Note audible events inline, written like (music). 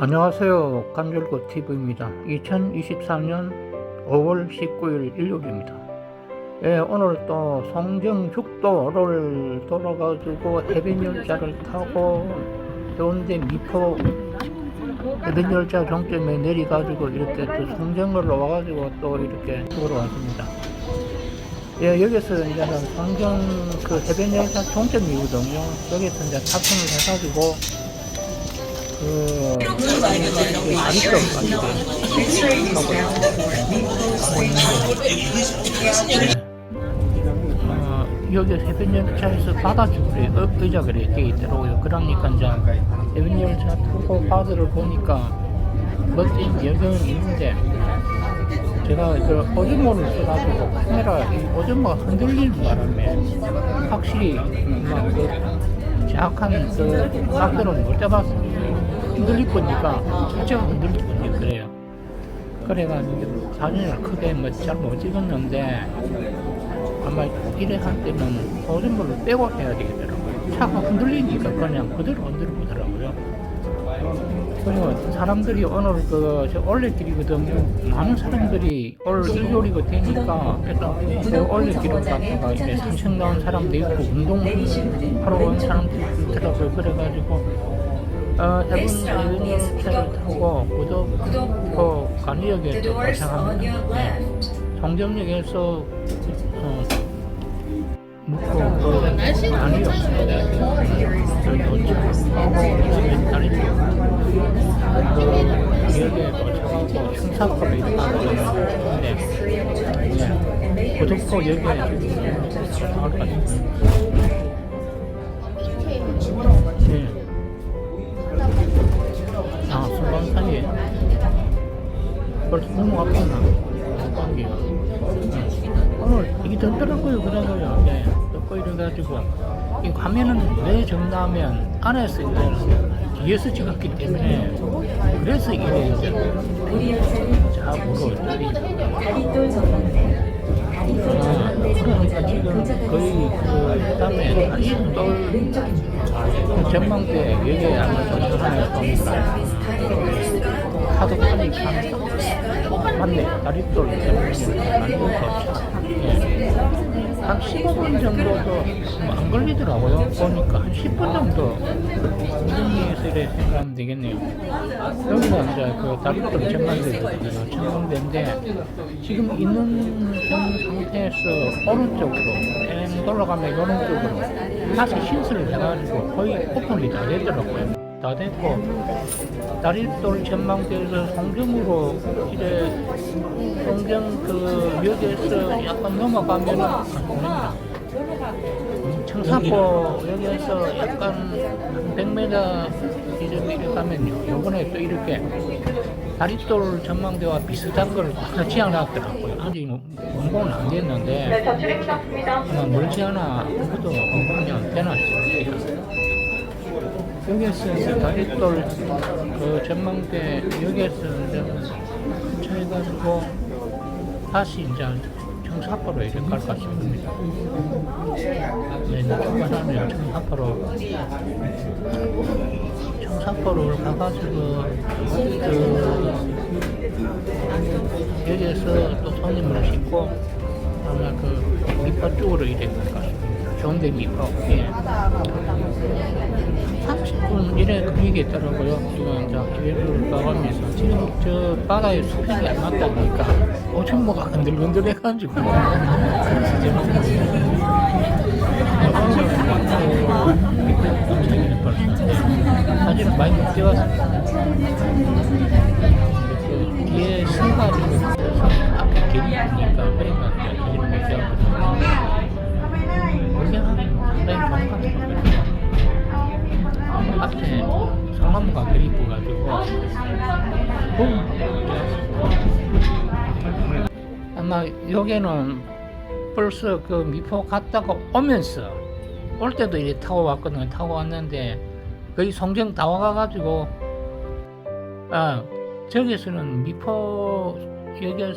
안녕하세요. 간절고 TV입니다. 2024년 5월 19일 일요일입니다. 예, 오늘 또 송정 죽도를 돌아가지고 해변 열차를 타고 해운대 미포 해변 열차 종점에 내려가지고 이렇게 또 송정으로 와가지고 또 이렇게 죽으러 왔습니다. 예, 여기서 이제는 송정 그 해변 열차 종점이거든요. 여기서 이제 탑승을 해가지고 어, 여기 해변열차에서 바다쪽으로 의- 의자가 이렇게 있더라고요. 그러니까 이제 해변열차 타고 바다를 보니까 멋진 여경이 있는데 제가 그 오줌모를 써가지고 카메라 이 오줌모가 흔들리는 바람에 확실히 막그 정확한 그 각도는 못 잡았어요. 흔들릴 거니까 실제로 흔들릴 거니까 그래요. 그래가지고 사진을 크게 뭐 잘 못 찍었는데 아마 이래 할 때는 오줌모를 빼고 해야 되겠더라고요. 차가 흔들리니까 그냥 그대로 흔들어 보더라고요. 그리고 사람들이 오늘 그저 올레길이거든요. 많은 사람들이 올 일요일이고 되니까 일단 그 올레길을 갔다가 이제 산책 나온 사람도 있고 운동하러 온 사람도 있더라고요. 그래가지고 어, 타고 고덕 그 간이역에 도착합니다. 네. 송정역에서 어, 묵고 그 간이역 저희 다른 그 기억에 도착하고 흉사포로 가거든요. 네. 네. 고덕포 역에 지금 도착할 것 같습니다. 이게 덥더라고요. 그래가지고, 네. 덥고 이래가지고, 이 화면은 왜 적나면 안에서 이제 뒤에서 찍었기 때문에, 그래서 이게 이제 자고로 그러니까 지금 거의 그 다음에 다리돌 전망대 여기에 앉아서 하나 보니까 하도 빨리 가니까 맞네 예. 한 15분 정도도 뭐안 걸리더라고요 보니까 한 10분 정도 이래 생각하면 되겠네요 여기가 이제 그 다리돌 전망대거든요 전망대인데 지금 있는 현 상태에서 오른쪽으로 뺑 돌아가면 오른쪽으로 다시 신설을 해가지고 거의 오픈이 다 됐더라고요. 다 됐고 다리돌 전망대에서 송정으로 이제 송정 그 역에서 약간 넘어가면은 아, 보냅니다. 음, 청사포 여기에서 약간 한 100m 이제 이렇게 가면요. 요번에 또 이렇게 다리돌 전망대와 비슷한 걸 하나 지어놨더라고요. 아직 뭐 공부는 안 됐는데 네. 아마 멀지 않아 그것도 공부하면 되나 싶어요. 여기에서 이제 다리돌 그 전망대 여기에서 이제 차해가지고 다시 이제 청사포로 이렇게 갈것 싶습니다. 네, 이제 출발하면 청사포로 청사포를 가가지고 그 여기에서 또 손님을 싣고 아마 그 밑바 쪽으로 이렇게 갈것 같습니다. 좋은데 밑바 예. 30분 이래 그게 있더라고요. 지금 이제 해외를 나가면서 지금 저 바다에 수평이 안 맞다 보니까 오줌모가 흔들흔들 해가지고 그래서 (laughs) 제가 사진을 많이 못 찍었습니다. 그 뒤에 승가 지금 앞에 길이 있으니까 아마 여기는 벌써 그 미포 갔다가 오면서 올 때도 이렇게 타고 왔거든요. 타고 왔는데 거의 송정 다 와가가지고 아 저기서는 미포 여기에서